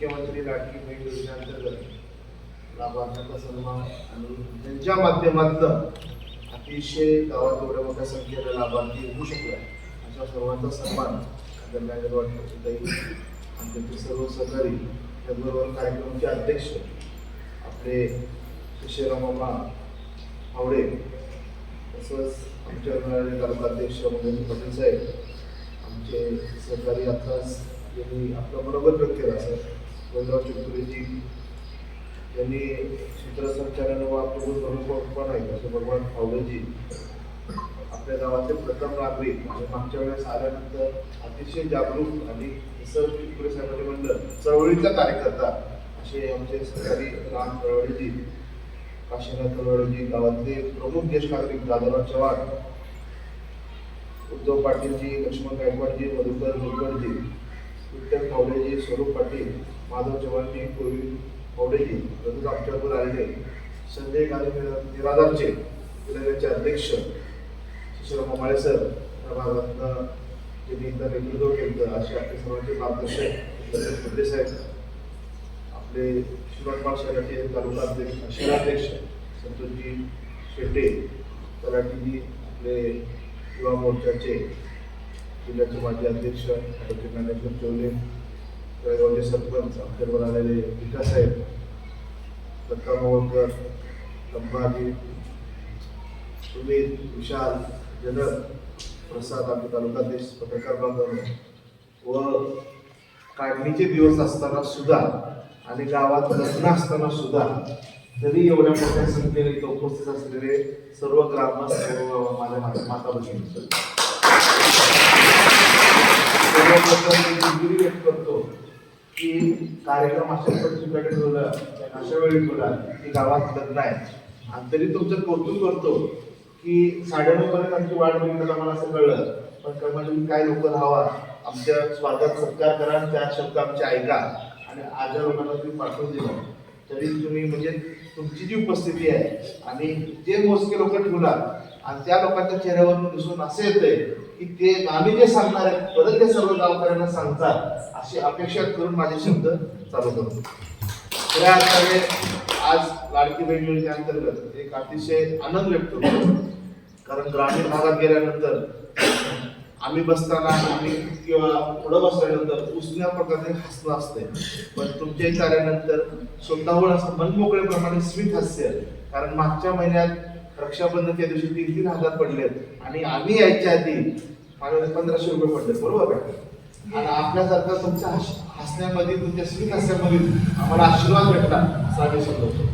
मुख्यमंत्री लाडकी बहीण योजनेअंतर्गत लाभार्थ्यांचा सन्मान आणि त्यांच्या माध्यमातून अतिशय गावात एवढ्या मोठ्या संख्येने लाभार्थी होऊ शकला अशा सर्वांचा सन्मान दरम्यान वाटतं आणि त्यांचे सर्व सहकारी त्याचबरोबर कार्यक्रमाचे अध्यक्ष आपले शिशेरामामा आवडे तसंच आमच्या तालुका अध्यक्ष मंगल पटेल साहेब आमचे सहकारी आत्ताच यांनी आपलं बरोबर व्यक्त केला सर. गोंधराव चतुर्वेदी यांनी सूत्रसंचालन व आपलं स्वरूप पण आहे. जसं भगवान फावलेजी आपल्या गावाचे प्रथम नागरिक म्हणजे मागच्या वेळेस आल्यानंतर अतिशय जागरूक आणि सर चितपुरे साहेबांनी म्हणलं चळवळीचा कार्यकर्ता असे आमचे सहकारी राम चळवळीजी काशीनाथ चळवळीजी गावातले प्रमुख ज्येष्ठ नागरिक दादाराव चव्हाण उद्धव पाटीलजी लक्ष्मण गायकवाडजी मधुकर मुलकरजी विठ्ठल फावडेजी स्वरूप पाटील माधव चव्हाणजी पूर्वी फावडेजी तसंच आमच्यावर आलेले संजय गांधी निराधारचे विद्यालयाचे अध्यक्ष शिशुराम माळे सर या भागातनं ज्यांनी इथं नेतृत्व केलं असे आपले सर्वांचे मार्गदर्शक मुद्दे साहेब आपले शिवणपाल शहराचे तालुका अध्यक्ष शहराध्यक्ष संतोषजी शेट्टे तलाटीजी आपले युवा मोर्चाचे जिल्ह्याचे माजी अध्यक्ष ॲडव्होकेट ज्ञानेश्वर चौले जळगावचे सरपंच आमच्याबरोबर आलेले विकास साहेब दत्ता मोहोळकर लंबाजी सुमित विशाल जनक प्रसाद आपले तालुकाध्यक्ष पत्रकार बांधव व काढणीचे दिवस असताना सुद्धा आणि गावात लग्न असताना सुद्धा तरी एवढ्या मोठ्या संख्येने इथं उपस्थित असलेले सर्व ग्रामस्थ माझ्या माता बहिणी भगिनी सर्वप्रथम मी दिलगिरी व्यक्त करतो की कार्यक्रम अशा पद्धतीकडे ठेवला अशा वेळी ठेवला की गावात लग्न आहे. आणि तरी तुमचं कौतुक करतो की साडेनऊ पर्यंत आमची वाट बघितलं आम्हाला असं कळलं. पण तुम्ही काय लोक राहावा? आमच्या स्वागत सत्कार करा आणि चार शब्द आमचे ऐका. आणि आजच्या लोकांना तुम्ही पाठवून दिला. तरी तुम्ही म्हणजे तुमची जी उपस्थिती आहे आणि जे मोजके लोक ठेवला आणि त्या लोकांच्या चेहऱ्यावरून दिसून असे येते की ते आम्ही जे सांगणार आहे परत ते सर्व गावकऱ्यांना सांगतात अशी अपेक्षा करून माझे शब्द चालू करतो. खऱ्या अर्थाने आज लाडकी बहीण योजनेअंतर्गत एक अतिशय आनंद व्यक्त होतो. कारण ग्रामीण भागात गेल्यानंतर आम्ही बसताना आम्ही किंवा पुढं बसल्यानंतर उसण्या प्रकारचे हसणं असते पण तुमच्या इथे स्वतःहून असं मनमोकळेप्रमाणे स्वीट हास्य कारण मागच्या महिन्यात रक्षाबंधनच्या दिवशी तीन तीन हजार पडलेत. आणि आम्ही यायच्या आधी मला पंधराशे रुपये पडले बरोबर का? आणि आपल्यासारखं तुमच्या हसण्यामध्ये तुमच्या स्मित हसण्यामध्ये आम्हाला आशीर्वाद भेटला साधे समजतो.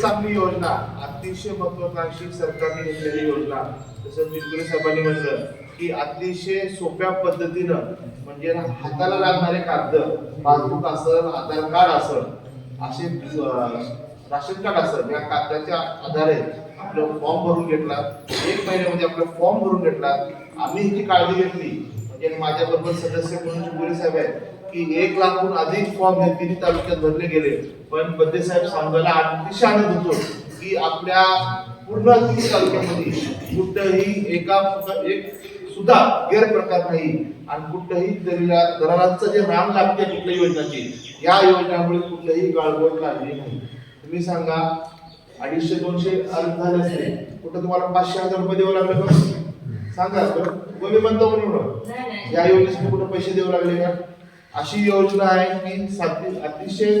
चांगली योजना अतिशय महत्वाकांक्षी सरकारने घेतलेली योजना जसं चितकुरे साहेबांनी म्हटलं की अतिशय सोप्या पद्धतीनं म्हणजे हाताला लागणारे कागद पासबुक असेल आधार कार्ड असेल असे राशन कार्ड असं या कागदाच्या आधारे आपलं फॉर्म भरून घेतला. एक महिन्यामध्ये आपला फॉर्म भरून घेतला. आम्ही ह्याची काळजी घेतली. म्हणजे माझ्याबरोबर सदस्य म्हणून चितकुरे साहेब आहेत की एक लाखहून अधिक फॉर्म हे तिन्ही तालुक्यात भरले गेले. पण बद्दे साहेब सांगायला अतिशय आनंद होतो की आपल्या पूर्ण तिन्ही तालुक्यामध्ये कुठंही एका एक सुद्धा गैरप्रकार नाही. आणि कुठल्याही दरिला दरारांचं जे राम लागते कुठल्या योजनाची या योजनामुळे कुठलंही गाळबोळ काढली नाही. तुम्ही सांगा अडीचशे दोनशे अर्ज झाले असते कुठं तुम्हाला पाचशे हजार रुपये द्यावं लागले का? सांगा बरं म्हणतो म्हणून या योजनेसाठी कुठं पैसे द्यावे लागले का? अशी योजना आहे की साधी अतिशय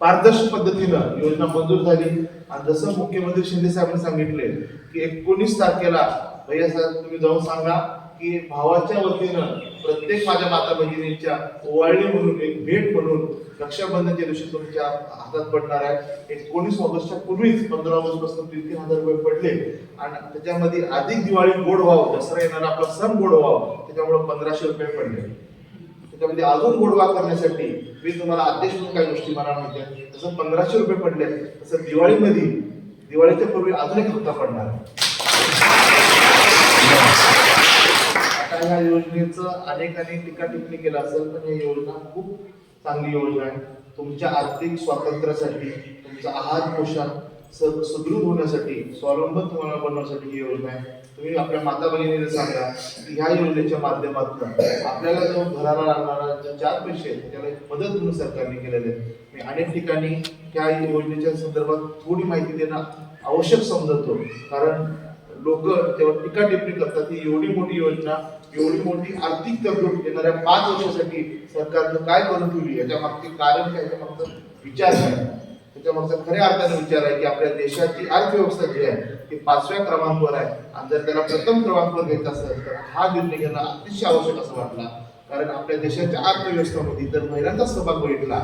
पारदर्शक पद्धतीनं योजना मंजूर झाली. आणि जसं मुख्यमंत्री शिंदे साहेबांनी सांगितले की एकोणीस तारखेला भैया साहेब तुम्ही जाऊन सांगा की भावाच्या वतीनं प्रत्येक माझ्या माता भगिनींच्या ओवाळणी म्हणून एक भेट म्हणून रक्षाबंधनच्या दिवशी तुमच्या हातात पडणार आहे. एकोणीस ऑगस्टच्या पूर्वीच पंधरा ऑगस्टपासून तीन तीन हजार रुपये पडले. आणि त्याच्यामध्ये अधिक दिवाळी गोड व्हावं दसरा येणारा आपला सण गोड व्हावं त्याच्यामुळे पंधराशे रुपये पडले. त्याच्यामध्ये अजून गोडवा करण्यासाठी मी तुम्हाला आदेश म्हणून काही गोष्टी मला म्हणते जसं पंधराशे रुपये पडले तसं दिवाळीमध्ये दिवाळीच्या पूर्वी अजून एक हप्ता पडणार आहे. आता ह्या योजनेचं अनेकांनी टीका टिप्पणी केलं असेल पण ही योजना खूप चांगली योजना आहे. तुमच्या आर्थिक स्वातंत्र्यासाठी तुमचा आहार पोषण सुदृढ होण्यासाठी स्वावलंबन तुम्हाला बनवण्यासाठी ही योजना आहे. तुम्ही आपल्या माता भगिनीला सांगा की ह्या योजनेच्या माध्यमातून आपल्याला जो घराला लागणारा ज्या चार पैसे आहेत त्याला एक मदत म्हणून सरकारने केलेले आहे मी अनेक ठिकाणी त्या योजनेच्या संदर्भात थोडी माहिती देणं आवश्यक समजतो. कारण लोक तेव्हा टीका टिप्पणी करतात ही एवढी मोठी योजना एवढी मोठी आर्थिक तरतूद येणाऱ्या पाच वर्षासाठी सरकारनं काय करून ठेवली? याच्या मागचे कारण काय? याच्या मागचा विचार काय? त्याच्या मागचा खऱ्या अर्थाने विचार आहे की आपल्या देशाची अर्थव्यवस्था जी आहे ती पाचव्या क्रमांकावर आहे. आणि जर त्याला प्रथम क्रमांकावर घ्यायचा असेल तर हा निर्णय घेणं अतिशय आवश्यक असं वाटला. कारण आपल्या देशाच्या अर्थव्यवस्थेमध्ये जर महिलांचा सहभाग बघितला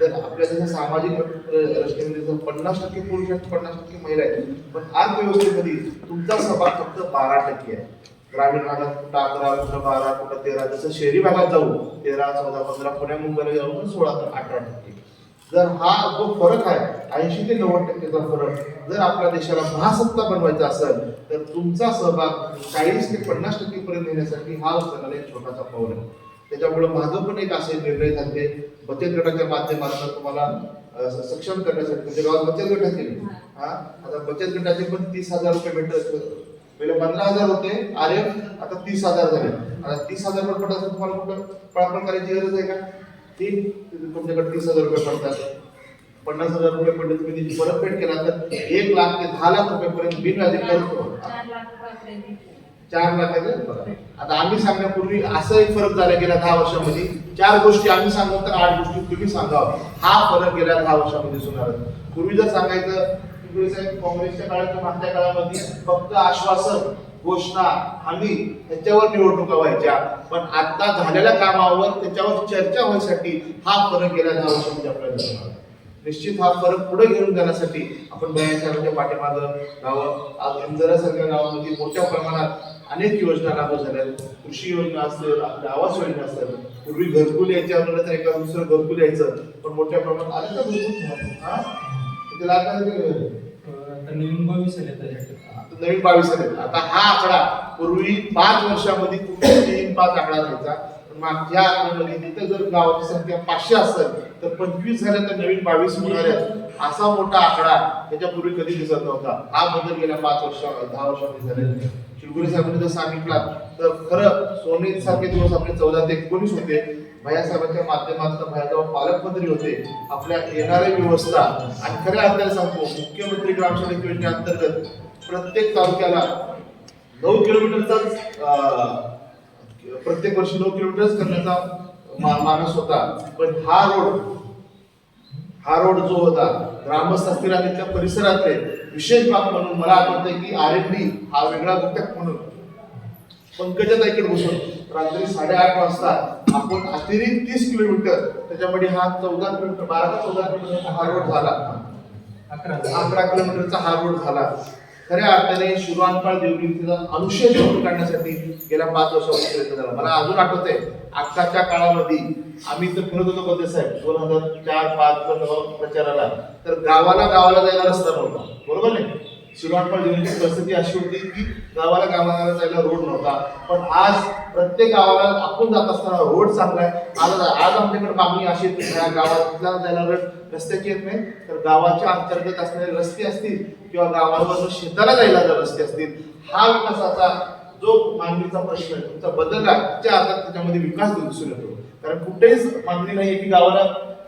तर आपल्या देशात सामाजिक रचनेमध्ये जर पन्नास टक्के पुरुष आहेत पन्नास टक्के महिला आहेत. पण अर्थव्यवस्थेमध्ये तुमचा सहभाग फक्त बारा टक्के आहे. ग्रामीण भागात कुठं अकरा कुठं बारा कुठं तेरा जसं शहरी भागात जाऊ तेरा चौदा पंधरा पुण्या मुंबईला जाऊ सोळा तर अठरा टक्के. जर हा जो फरक आहे ऐंशी ते नव्वद टक्केचा फरक जर आपल्या देशाला महासत्ता बनवायचा असेल तर तुमचा सहभाग चाळीस ते पन्नास टक्के पर्यंत हा उचलणारा एक छोटासा पाऊल आहे. त्याच्यामुळे माझं पण एक असे निर्णय झाले. बचत गटाच्या माध्यमातून तुम्हाला सक्षम करण्यासाठी म्हणजे गावात बचत गट हा आता बचत गटाचे पण तीस हजार रुपये भेटत पहिले पंधरा हजार होते आर एफ आता तीस हजार झाले. आता तीस हजार रुपये पडत असेल तुम्हाला कुठं पळापळ करायची गरज आहे का? ती तुमच्याकडे तीस हजार रुपये पडतात. पन्नास हजार रुपये पडले तुम्ही त्याची परतफेड केला तर एक लाख ते दहा लाख रुपयेपर्यंत बिनव्याजी करतो चार लाखाचे बघा. आता आम्ही सांगण्यापूर्वी असं एक फरक झाला गेल्या दहा वर्षामध्ये. चार गोष्टी आम्ही सांगू तर आठ गोष्टी तुम्ही सांगावं. हा फरक गेल्या दहा वर्षामध्ये सुनार पूर्वी जर सांगायचं साहेब काँग्रेसच्या काळात मागच्या काळामध्ये फक्त आश्वासन घोषणा हमी ह्याच्यावर निवडणुका व्हायच्या. पण आता झालेल्या कामावर त्याच्यावर चर्चा व्हायसाठी हा फरक केला दहा वर्षामध्ये आपल्याला निश्चित हा फरक पुढे घेऊन जाण्यासाठी आपण बयासाहेबांच्या पाठीमागं गावं आज इंदरासारख्या गावामध्ये मोठ्या प्रमाणात अनेक योजना लागू झाल्या कृषी योजना असेल आपल्या आवास योजना असेल. पूर्वी घरकुल यायच्या तर एका दुसरं घरकुल यायचं. पण मोठ्या प्रमाणात आलं तर घरकुल हा ते लागणार ते- आता नवीन बावीस आले त्याच्याकडे आता नवीन बावीस आले आता हा आकडा पूर्वी पाच वर्षामध्ये कुठे तीन पाच आकडा राहायचा पण मागच्या आकड्यामध्ये तिथे जर गावाची संख्या पाचशे असेल तर पंचवीस झाल्या तर नवीन बावीस होणार आहेत असा मोठा आकडा त्याच्यापूर्वी कधी दिसत नव्हता. हा बदल गेल्या पाच वर्षा दहा वर्षामध्ये झाले. शिवगुरी साहेबांनी जर सांगितलं तर खरं सोने सारखे दिवस आपले चौदा ते एकोणीस होते. भैयासाहेबांच्या माध्यमातून भैयासाहेब पालकमंत्री होते. आपल्या येणाऱ्या व्यवस्था आणि खऱ्या अर्थाने सांगतो मुख्यमंत्री ग्रामसडक योजनेअंतर्गत प्रत्येक तालुक्याला नऊ किलोमीटरचाच प्रत्येक वर्षी नऊ किलोमीटरच करण्याचा मानस होता. पण हा रोड हा रोड जो होता ग्रामस्थ असतील आणि त्या परिसरातले विशेष बाब म्हणून मला आठवतंय की आर एन डी हा वेगळा घटक म्हणून पंकजाताईकडे बसून रात्री साडेआठ वाजता आपण अतिरिक्त तीस किलोमीटर त्याच्यामध्ये हा चौदा किलोमीटर बारा ते चौदा किलोमीटर हा रोड झाला. अकरा. अकरा किलोमीटरचा हा रोड झाला. खऱ्या अर्थाने शिवानपाळ देवगिरीचा अनुशेष शोधून काढण्यासाठी गेल्या पाच वर्षापासून प्रयत्न झाला. मला अजून आठवत आहे आत्ताच्या काळामध्ये आम्ही तर फिरत होतो बदे साहेब? दोन हजार चार पाच प्रचाराला. तर गावाला गावाला जायला रस्ता नव्हता. बरोबर नाही? शिवानपाळ देवगिरीची परिस्थिती अशी होती की गावाला गावाला जायला रोड नव्हता. पण आज प्रत्येक गावाला आपण जात असताना रोड चांगला आहे. आज आज आमच्याकडे मागणी अशी ह्या गावातला जायला रड- रस्त्याची येत नाही. तर गावाच्या अंतर्गत असणारे रस्ते असतील किंवा गावावर शेताला जायला जर रस्ते असतील हा विकासाचा जो मागणीचा प्रश्न आहे तुमचा बदल त्या आता त्याच्यामध्ये विकास दिसून येतो. कारण कुठेच मागणी नाही की गावाला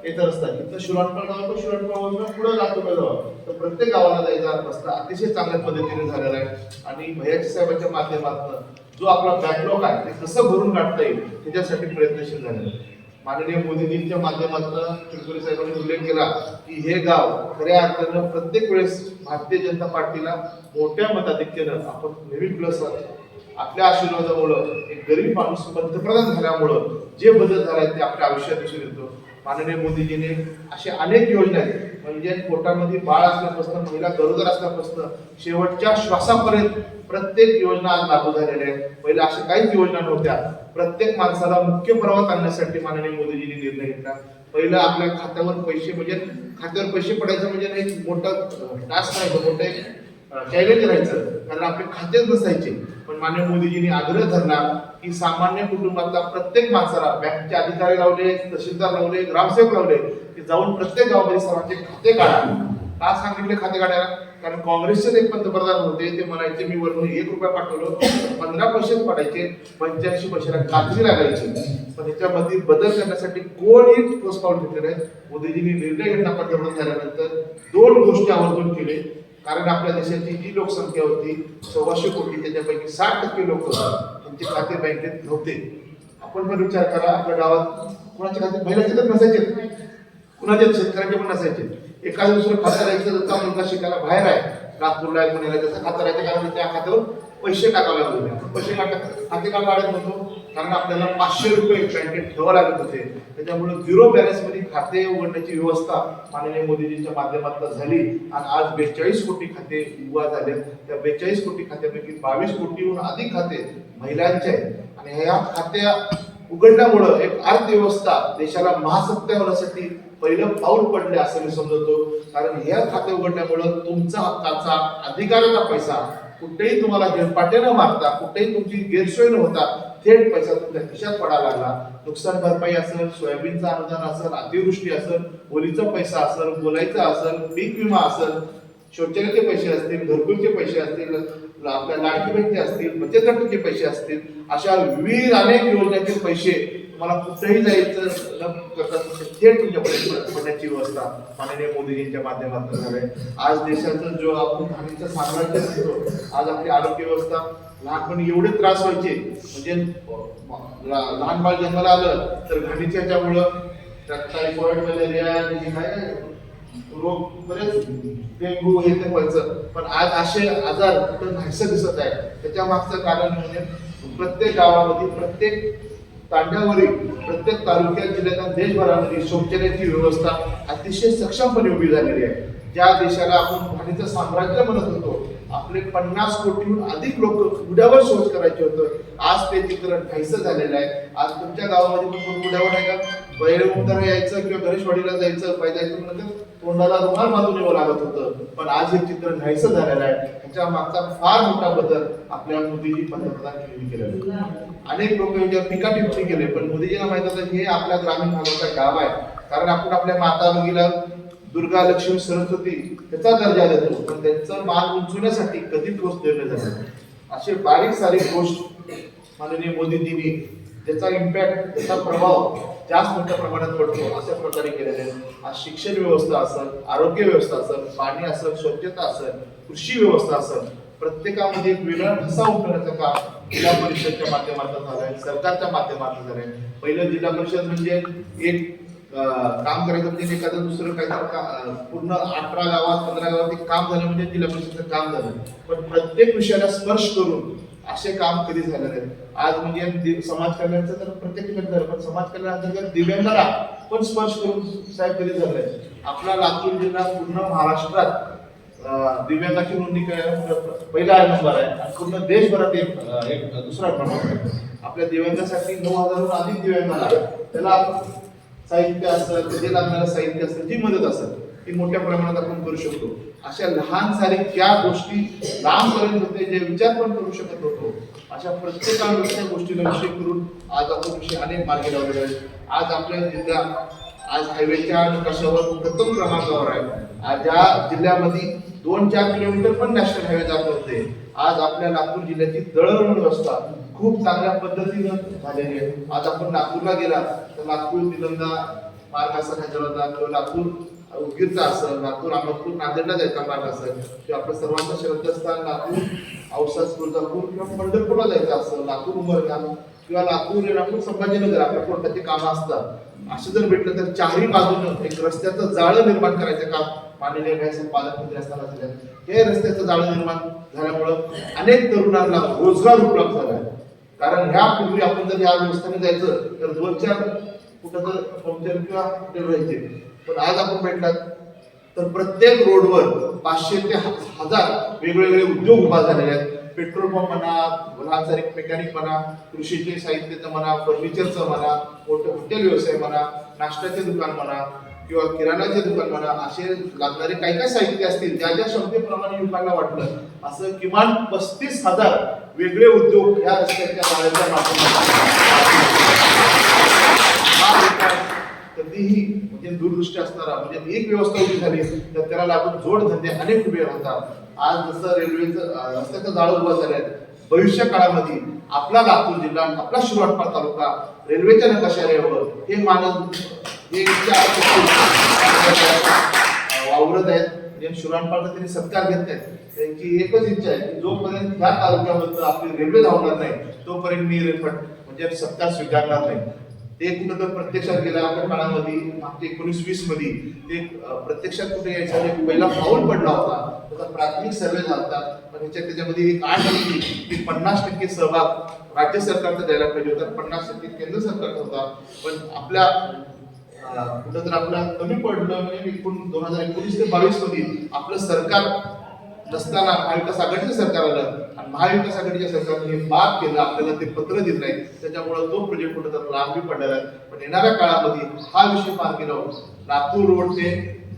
येत असतात इथं शिवणपाळ गाव तर शिवणपाळ पुढे लाख जावं. तर प्रत्येक गावाला जायचा रस्ता अतिशय चांगल्या पद्धतीने झालेला आहे. आणि भैयाजी साहेबांच्या माध्यमातून जो आपला बॅकलॉग आहे ते कसं भरून काढता येईल त्याच्यासाठी प्रयत्नशील झालेला आहे. माननीय मोदीजींच्या माध्यमातून चिरकुरे साहेबांनी उल्लेख केला की हे गाव खऱ्या अर्थानं प्रत्येक वेळेस भारतीय जनता पार्टीला मोठ्या मताधिक्यानं आपण नवीन प्लस आपल्या आशीर्वादामुळं एक गरीब माणूस पंतप्रधान झाल्यामुळं जे बदल झालाय ते आपल्या आयुष्यात दिसून येतो. माननीय मोदीजीने असे अनेक योजना आहेत. म्हणजे पोटामध्ये बाळ असल्यापासून महिला गरोदर असल्यापासून शेवटच्या श्वासापर्यंत प्रत्येक योजना आज लागू झालेल्या आहेत. पहिले अशा काहीच योजना नव्हत्या. प्रत्येक माणसाला मुख्य प्रवाहात आणण्यासाठी माननीय मोदीजींनी निर्णय घेतला. पहिलं आपल्या खात्यावर पैसे म्हणजे खात्यावर पैसे पडायचं म्हणजे एक मोठा टास्क नाही मोठं एक चॅलेंज राहायचं कारण आपले खातेच नसायचे. पण मान्य मोदीजींनी आग्रह धरला की सामान्य कुटुंबातला प्रत्येक माणसाला बँकचे अधिकारी लावले तहसीलदार लावले ग्रामसेवक लावले की जाऊन प्रत्येक गावामध्ये सर्वांचे खाते काढा का सांगितले खाते काढायला? कारण काँग्रेसचेच एक पंतप्रधान होते ते म्हणायचे मी वरून एक रुपया पाठवलं पंधरा पैसेच पाठायचे पंच्याऐंशी पैशाला कागदी लागायची. पण ह्याच्यामध्ये बदल करण्यासाठी कोणी ठोस पाऊल घेतले नाही मोदीजींनी निर्णय घेतला पंतप्रधान झाल्यानंतर दोन गोष्टी आवर्जून केले. कारण आपल्या देशाची जी लोकसंख्या होती सव्वाशे कोटी त्याच्यापैकी साठ टक्के लोक त्यांचे खाते बँकेत नव्हते. आपण पण विचार करा आपल्या गावात कुणाच्या खाते महिलाचे तर नसायचे. कुणाच्या शेतकऱ्याचे पण नसायचे. एखादं दुसरं खातं राहायचं त्याचा मुलगा शिकायला बाहेर आहे. नागपूरला आहे पुण्याला त्याचं खातं राहायचं कारण त्या खात्यावर पैसे टाकावे लागले. पैसे टाका खाते का काढत नव्हतो. कारण आपल्याला पाचशे रुपये बँकेत ठेवावं लागत होते. त्याच्यामुळे झिरो बॅलन्समध्ये खाते उघडण्याची व्यवस्था माननीय मोदीजींच्या माध्यमातून झाली आणि आज बेचाळीस कोटी खाते उभा झाले त्या बेचाळीस कोटी खात्यापैकी बावीस कोटीहून अधिक खाते महिलांचे आहेत. आणि ह्या खात्या उघडल्यामुळं एक अर्थव्यवस्था देशाला महासत्ता होण्यासाठी पहिलं पाऊल पडले असं मी समजतो. कारण हे खाते उघडल्यामुळं तुमचा हक्काचा अधिकाराचा पैसा कुठेही तुम्हाला हेरपाटे न मारता कुठेही तुमची गैरसोय न होता थेट पैसा तुमच्या खिशात पडायला लागला. नुकसान भरपाई असेल सोयाबीनचं अनुदान असेल अतिवृष्टी असेल ओलीचा पैसा असेल बोलायचा असेल पीक विमा असेल शौचालयाचे पैसे असतील घरकुलचे पैसे असतील आपल्या लाडकी बहिणीचे असतील बचत गटाचे पैसे असतील अशा विविध अनेक योजनांचे पैसे तुम्हाला कुठेही जायचं न करता थेट तुमच्यापर्यंत पडण्याची व्यवस्था माननीय मोदीजींच्या माध्यमातून झालंय आज देशाचं जो आपण धान्याचं साम्राज्य आज आपली आरोग्य व्यवस्था लहानपणी एवढे त्रास व्हायचे. म्हणजे लहान बाळ जन्माला आलं तर घाणीच्या ह्याच्यामुळं टायफॉइड मलेरिया हे काय रोग बरेच डेंग्यू हे ते व्हायचं. पण आज असे आजार कुठं नाहीसं दिसत आहे त्याच्या मागचं कारण म्हणजे प्रत्येक गावामध्ये प्रत्येक तांड्यावरील प्रत्येक तालुक्यात जिल्ह्यात देशभरामध्ये शौचालयाची व्यवस्था अतिशय सक्षमपणे उभी झालेली आहे. ज्या देशाला आपण घाणीचं साम्राज्य म्हणत होतो आपले पन्नास कोटीहून अधिक लोक उड्यावर शोध करायचे होतं. आज ते चित्र नाहीसं झालेलं आहे. आज तुमच्या गावामध्ये पण कोण उड्यावर आहे का? बैरमुद्रा यायचं किंवा गणेशवाडीला जायचं पाहिजे जायचं तोंडाला रुमाल बांधून यावं लागत होतं. पण आज हे चित्र नाहीसं झालेलं आहे. त्याच्या मागचा फार मोठा बदल आपल्या मोदीजी पंतप्रधान केलेली केलेला अनेक लोक याच्यावर टीका टिप्पणी केले पण मोदीजीला माहीत होतं हे आपल्या ग्रामीण भागाचा गाव आहे. कारण आपण आपल्या माता भगिला दुर्गा लक्ष्मी सरस्वती त्याचा दर्जा देतो. पण त्यांचं मान उंचवण्यासाठी कधी वस्तू निर्णय झाला असे बारीक सारी गोष्ट माननीय मोदीजींनी त्याचा इम्पॅक्ट त्याचा प्रभाव जास्त मोठ्या प्रमाणात पडतो अशा प्रकारे केलेले आज शिक्षण व्यवस्था असेल आरोग्य व्यवस्था असेल पाणी असेल स्वच्छता असेल कृषी व्यवस्था असेल प्रत्येकामध्ये एक वेगळा ठसा उमटवण्याचं काम जिल्हा परिषदच्या माध्यमातून झालंय सरकारच्या माध्यमातून झालंय. पहिलं जिल्हा परिषद म्हणजे एक काम करायचं म्हणजे एखादं दुसरं काहीतरी का- पूर्ण अठरा गावात पंधरा गावात एक काम झालं म्हणजे जिल्हा परिषदेचं काम झालं. पण प्रत्येक विषयाला स्पर्श करून असे काम कधी झाले नाही. आज म्हणजे समाज कल्याणचं तर प्रत्येक ठिकाणी झालं पण समाज कल्याणांतर्गत दिव्यांगाला पण स्पर्श करून साहेब कधी झालंय आपला लातूर जिल्हा पूर्ण महाराष्ट्रात दिव्यांगाची नोंदणी पहिला नंबर आहे. आणि पूर्ण देशभरात एक एक दुसरा क्रमांक आहे. आपल्या दिव्यांगासाठी नऊ हजारहून अधिक दिव्यांगाला त्याला साहित्य असेल जे लागणारं साहित्य असेल जी मदत असेल ती मोठ्या प्रमाणात आपण करू शकतो. अशा लहान सारी ज्या गोष्टी लांबपर्यंत होते जे विचार पण करू शकत होतो अशा प्रत्येकानं त्या गोष्टीला विषय करून आज आपण विषय अनेक मार्गे लावलेले आहेत. आज आपल्या जिल्हा आज हायवेच्या नकाशावर प्रथम क्रमांकावर आहे. आज ज्या जिल्ह्यामध्ये दोन चार किलोमीटर पण नॅशनल हायवे जात होते आज आपल्या नागपूर जिल्ह्याची दळणवळण व्यवस्था खूप चांगल्या पद्धतीनं झालेली आहे. आज आपण नागपूरला गेला तर नागपूर निलंगा मार्ग असा खायचा किंवा नागपूर उदगीरचा असेल नागपूर अमरपूर नांदेडला जायचा मार्ग असेल किंवा आपलं सर्वांचं श्रद्धास्थान नागपूर औसा तुळजापूर किंवा पंढरपूरला जायचं असेल नागपूर उमरगाम किंवा नागपूर नागपूर संभाजीनगर आपल्या कोणत्याचे कामं असतात. असं जर भेटलं तर चारही बाजूनं एक रस्त्याचं जाळं निर्माण करायचं काम माननीय व्यायसाहेब पालकमंत्री असताना झालं हे रस्त्याचं जाळं निर्माण झाल्यामुळं अनेक तरुणांना रोजगार उपलब्ध झाला आहे. कारण ह्या पूर्वी आपण जर या व्यवस्थेने जायचं तर दोन चार कुठं तर पंक्चर किंवा राहायचे. पण आज आपण भेटलात तर प्रत्येक रोडवर पाचशे ते हजार वेगवेगळे उद्योग उभा झालेले आहेत. पेट्रोल पंप म्हणा लहान मेकॅनिक म्हणा कृषीचे साहित्याचं म्हणा फर्निचरचं म्हणा मोठं हॉटेल व्यवसाय म्हणा नाश्त्याचे दुकान म्हणा किंवा किराणाचे दुकान म्हणा असे लागणारे काही काही साहित्य असतील ज्या ज्या क्षमतेप्रमाणे युवकांना वाटलं असं किमान पस्तीस हजार वेगळे उद्योग ह्या रस्त्याच्या जाळ्याच्या माध्यमातून कधीही म्हणजे दूरदृष्टी असणारा म्हणजे एक व्यवस्था उभी झाली तर त्याला लागून जोडधंदे अनेक उभे होतात. आज जसं रेल्वेचं रस्त्याचं जाळं उभं झालंय भविष्य काळामध्ये आपला लातूर जिल्हा आपला शिरवाटपा तालुका रेल्वेच्या नकाशाऱ्यावर हे मानव हे वावरत आहेत जे शिरवाटपाळचा त्यांनी सत्कार घेत आहेत त्यांची एकच इच्छा आहे की जोपर्यंत ह्या तालुक्याबद्दल आपली रेल्वे धावणार नाही तोपर्यंत मी रेफट म्हणजे सत्कार स्वीकारणार नाही. ते कुठं तर प्रत्यक्षात गेल्या आपल्या काळामध्ये मागच्या एकोणीस वीसमध्ये ते प्रत्यक्षात कुठे यायचं पहिला पाऊल पडला होता. त्याचा प्राथमिक सर्वे झाला होता पण ह्याच्यात त्याच्यामध्ये आठ होती. की पन्नास टक्के सहभाग राज्य सरकारचा द्यायला पाहिजे होता. पन्नास टक्के केंद्र सरकारचा होता. पण आपल्या कुठं तर आपलं कमी पडलं म्हणजे एकूण दोन हजार एकोणीस ते बावीसमध्ये आपलं सरकार नसताना महाविकास आघाडीचं सरकार आलं आणि महाविकास आघाडीच्या सरकारने माफ केलं. आपल्याला ते पत्र दिलं नाही त्याच्यामुळे तो प्रोजेक्ट कुठं तर लांबी पडलेला आहे. पण येणाऱ्या काळामध्ये हा विषय मार्गी लावून हो. लातूर रोड ते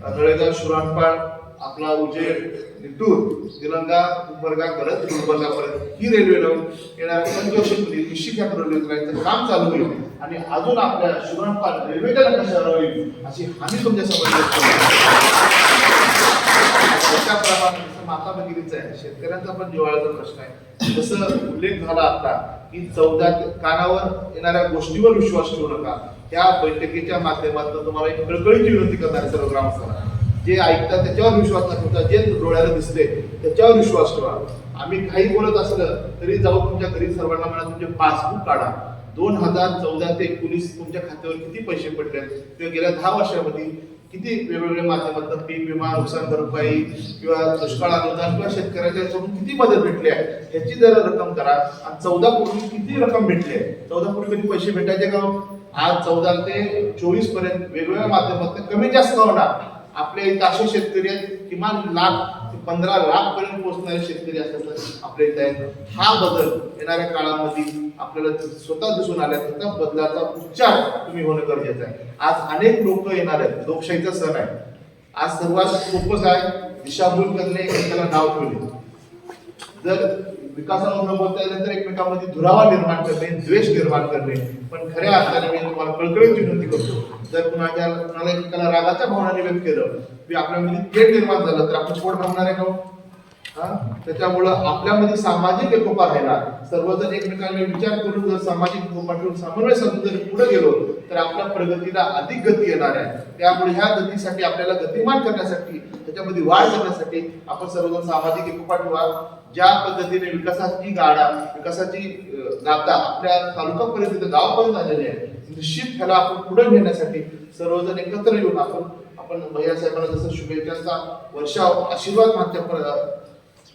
अं, नळेगाव शिराणपाड आपला उजेड निटूर तिरंगा उंबरगा करत गुलबर्गापर्यंत ही रेल्वे लावून येणाऱ्या पंचवर्षामध्ये निश्चित या रेल्वे करायचं काम चालू होईल. आणि अजून आपल्या शिराणपाड रेल्वेच्या नकाशावर होईल अशी हमी तुमच्यासमोर व्यक्त माता भगिनीचं आहे शेतकऱ्यांचा पण जिवाळ्याचा प्रश्न आहे. जसं उल्लेख झाला आता की चौदा कानावर येणाऱ्या गोष्टीवर विश्वास ठेवू नका. त्या बैठकीच्या माध्यमातून तुम्हाला एक कळकळीची विनंती करणार सर्व ग्रामस्थांना. जे ऐकतात त्याच्यावर विश्वास न ठेवता जे डोळ्याला दिसते त्याच्यावर विश्वास ठेवा. आम्ही काही बोलत असलं तरी जाऊन तुमच्या घरी सर्वांना म्हणा तुमचे पासबुक काढा. दोन हजार चौदा ते एकोणीस तुमच्या खात्यावर किती पैसे पडले? किंवा गेल्या दहा वर्षामध्ये किती वेगवेगळ्या माध्यमातून पीक विमा नुकसान भरपाई किंवा दुष्काळ अनुदान किंवा शेतकऱ्याच्या याच्याकडून किती मदत भेटली आहे? ह्याची जरा रक्कम करा. आणि चौदा कोटी किती रक्कम भेटली आहे? चौदा कोटी कधी पैसे भेटायचे का हो? आज चौदा ते चोवीसपर्यंत वेगवेगळ्या माध्यमातून कमी जास्त होणार. आपल्या इथं असे शेतकरी आहेत किमान लाख पंधरा लाख पर्यंत पोहोचणारे शेतकरी असतात आपल्या इथे आहेत. हा बदल येणाऱ्या काळामध्ये आपल्याला स्वतः दिसून आल्या त्या बदलाचा उच्चार तुम्ही होणं गरजेचं आहे. आज अनेक लोक येणार आहेत लोकशाहीचा सण आहे. आज सर्वात सोपंच आहे दिशाभूल करणे त्याला नाव ठेवणे. जर विकासामधून बोलता आल्यानंतर तर एकमेकांमध्ये धुरावा निर्माण करणे द्वेष निर्माण करणे. पण खऱ्या अर्थाने मी तुम्हाला कळकळीची विनंती करतो जर कुणाच्या कुणाला एकाला रागाच्या भावनाने व्यक्त केलं की आपल्यामध्ये थेट निर्माण झालं तर आपण पोट भरणार आहे का हो? त्याच्यामुळं आपल्यामध्ये सामाजिक एकोपा राहिला. सर्वजण एकमेकांना विचार करून जर सामाजिक एकोपा ठेवून समन्वय साधून जर पुढे गेलो तर आपल्या प्रगतीला अधिक गती येणार आहे. त्यामुळे ह्या गतीसाठी आपल्याला गतिमान करण्यासाठी त्याच्यामध्ये वाढ करण्यासाठी आपण सर्वजण सामाजिक एकोपा ठेवा. ज्या पद्धतीने विकासाची गाडा विकासाची गाता आपल्या तालुकापर्यंत गावापर्यंत आलेली आहे निश्चित त्याला आपण पुढे नेण्यासाठी सर्वजण एकत्र येऊन आपण आपण भैया साहेबांना जसं शुभेच्छांचा वर्षाव आशीर्वाद मागच्या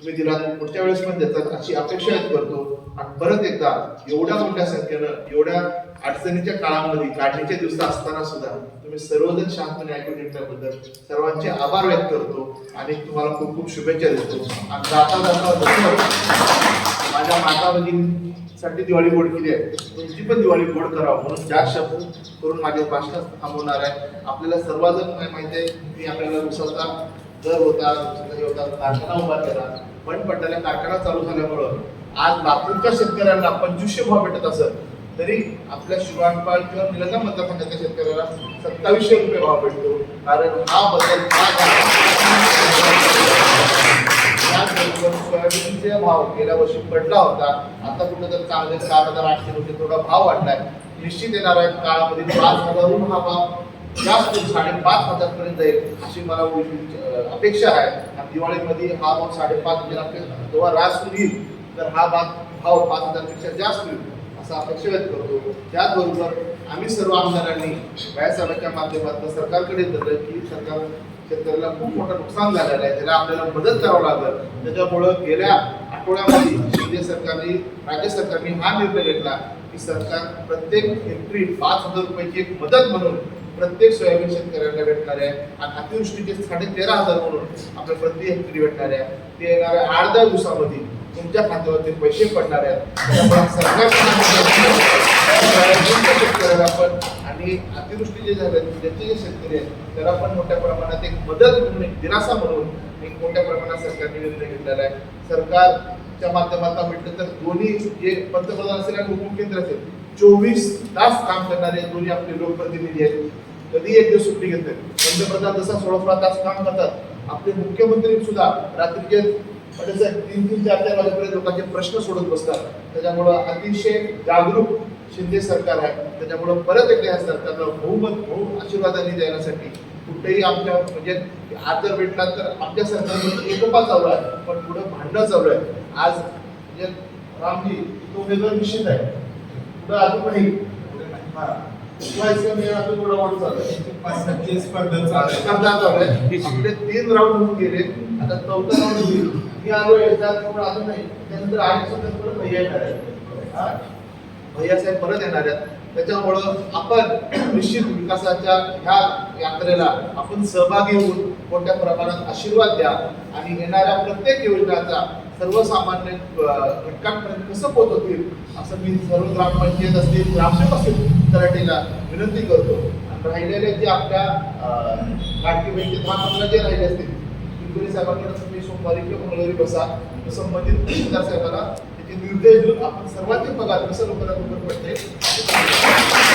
तुम्ही तिला पुढच्या वेळेस पण देतात अशी अपेक्षा व्यक्त करतो. आणि परत एकदा एवढ्या मोठ्या संख्येनं एवढ्या अडचणीच्या काळामध्ये काढणीच्या दिवसात असताना सुद्धा तुम्ही सर्वजण शांतपणे ऐकून घेतल्याबद्दल सर्वांचे आभार व्यक्त करतो आणि तुम्हाला खूप खूप शुभेच्छा देतो. आणि जाता जाता जसं माझ्या माता भगिनीसाठी दिवाळी गोड केली आहे. तुमची पण दिवाळी गोड करावं म्हणून चार शब्द करून माझे भाषण थांबवणार आहे. आपल्याला सर्वजण काय माहिती आहे मी आपल्याला विसरता दर होता दुसरा होता कारखाना उभा केला. पण पडलेला कारखाना चालू झाल्यामुळं आज लातूरच्या शेतकऱ्यांना पंचवीसशे भाव भेटत असत तरी आपल्या शिवानपाल किंवा निलंगा मतदारसंघाच्या शेतकऱ्याला सत्तावीसशे रुपये भाव भेटतो. कारण हा बदल सोयाबीनचे भाव गेल्या वर्षी पडला होता. आता कुठं तर चांगले चार हजार आठशे रुपये थोडा भाव वाढलाय. निश्चित येणार आहे काळामध्ये पाच हजारहून हा भाव जास्त साडेपाच हजार पर्यंत जाईल अशी मला अपेक्षा आहे. दिवाळीमध्ये हा भाव साडेपाच हजार जेव्हा रास होईल तर हा भाग भाव पाच हजारपेक्षा जास्त होईल असा अपेक्षा व्यक्त करतो. त्याचबरोबर आम्ही सर्व आमदारांनी व्यायसाहेबांच्या माध्यमातून सरकारकडे धरलं की सरकार शेतकऱ्याला खूप मोठं नुकसान झालेलं आहे. त्याला आपल्याला मदत करावं लागेल. त्याच्यामुळं गेल्या आठवड्यामध्ये केंद्र सरकारने राज्य सरकारने हा निर्णय घेतला की सरकार प्रत्येक हेक्टरी पाच हजार रुपयाची एक मदत म्हणून प्रत्येक सोयाबीन शेतकऱ्याला भेटणार आहे. आणि अतिवृष्टीचे साडे तेरा हजार म्हणून आपल्या प्रति हेक्टरी भेटणार आहे. ते येणाऱ्या आठ दहा दिवसामध्ये. तुमच्या खात्यावरती पैसे पडणार आहेत. सरकार शेतकऱ्याला पण आणि अतिवृष्टी जे झाले ज्याचे जे शेतकरी आहेत त्याला पण मोठ्या प्रमाणात एक मदत म्हणून एक दिलासा म्हणून एक मोठ्या प्रमाणात सरकारने निर्णय घेतलेला आहे. सरकार च्या माध्यमातून म्हटलं तर दोन्ही जे पंतप्रधान असेल आणि उपमुख्यमंत्री असेल चोवीस तास काम करणारे दोन्ही आपले लोकप्रतिनिधी आहेत. कधी एक दिवस सुट्टी घेतली पंतप्रधान जसा सोळा सोळा तास काम करतात आपले मुख्यमंत्री सुद्धा रात्रीचे म्हणजे तीन तीन चार चार वाजेपर्यंत लोकांचे प्रश्न सोडत बसतात. त्याच्यामुळं अतिशय जागरूक शिंदे सरकार आहे. त्याच्यामुळं परत एकदा या सरकारला बहुमत बहु आशीर्वादाने देण्यासाठी कुठेही आमच्या म्हणजे आदर जर भेटला तर आमच्या सरकारमध्ये एकोपा चालू आहे पण पुढं भांडणं चालू आहे. आज रामजी तो वेगळं निश्चित आहे. पुढे अजून नाही आपले तीन राऊंड होऊन गेले. आता चौथा राऊंड होईल. मी आलो पण अजून नाही. त्यानंतर आठ दिवसात परत भैया येणार आहे हा? भैया साहेब परत येणार आहेत. त्याच्यामुळं आपण निश्चित विकासाच्या ह्या यात्रेला आपण सहभागी होऊन मोठ्या प्रमाणात आशीर्वाद द्या आणि येणाऱ्या प्रत्येक योजनाचा सर्वसामान्य घटकांपर्यंत कसं पोहोचवतील असं मी सर्व ग्रामपंचायत असतील ग्रामसेवक असतील तलाठीला विनंती करतो. आणि राहिलेले जे आपल्या अं, दहा पंधरा जे राहिले असतील पिंपरी साहेबांकडे तुम्ही सोमवारी किंवा मंगळवारी बसा. संबंधित तहसीलदार साहेबांना त्याचे निर्देश देऊन आपण सर्वांचे बघा कसं लवकरात लवकर पडते